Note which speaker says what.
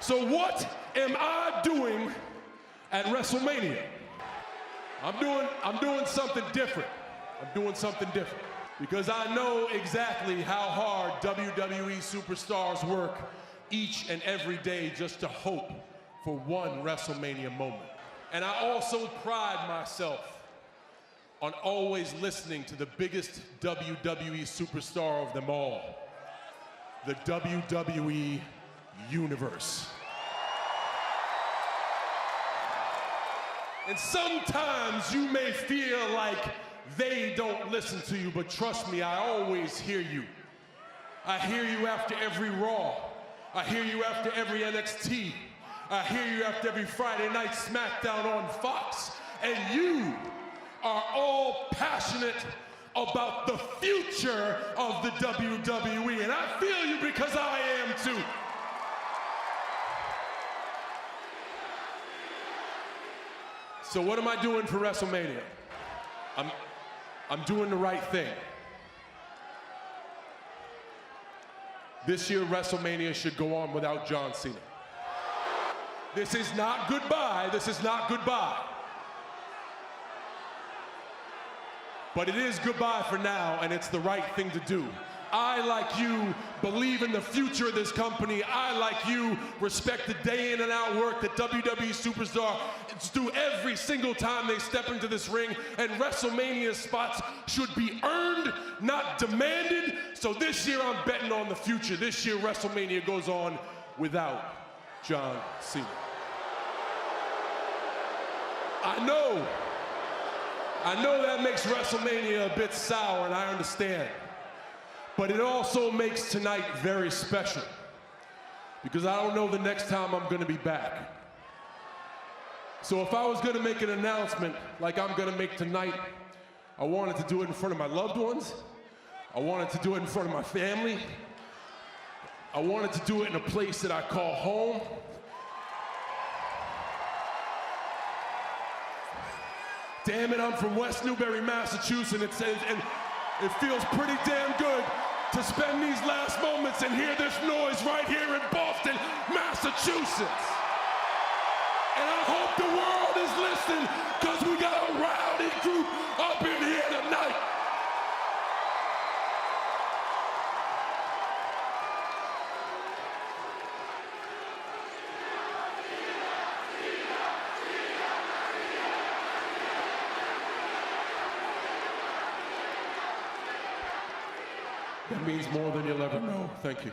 Speaker 1: So what am I doing at WrestleMania? I'm doing I'm doing something different. I'm doing something different because I know exactly how hard WWE superstars work each and every day just to hope for one WrestleMania moment. And I also pride myself on always listening to the biggest WWE superstar of them all, the WWE Universe. And sometimes you may feel like they don't listen to you, but trust me, I always hear you. I hear you after every Raw. I hear you after every NXT. I hear you after every Friday night SmackDown on Fox. And you are all passionate about the future of the WWE. And I feel you because I am too. So what am I doing for WrestleMania? I'm I'm doing the right thing. This year WrestleMania should go on without John Cena. This is not goodbye. This is not goodbye. But it is goodbye for now, and it's the right thing to do. I, like you, believe in the future of this company. I, like you, respect the day in and out work that WWE superstars do every single time they step into this ring. And WrestleMania spots should be earned, not demanded. So this year, I'm betting on the future. This year, WrestleMania goes on without John Cena. I know I know that makes WrestleMania a bit sour, and I understand. But it also makes tonight very special. Because I don't know the next time I'm going to be back. So if I was going to make an announcement like I'm going to make tonight, I wanted to do it in front of my loved ones. I wanted to do it in front of my family. I wanted to do it in a place that I call home. Damn it, I'm from West Newbury, Massachusetts, and, and it feels pretty damn good to spend these last moments and hear this noise right here in Boston, Massachusetts. And I hope the world is listening because we got a rowdy group up in here tonight. That means more than you'll ever know. Thank you.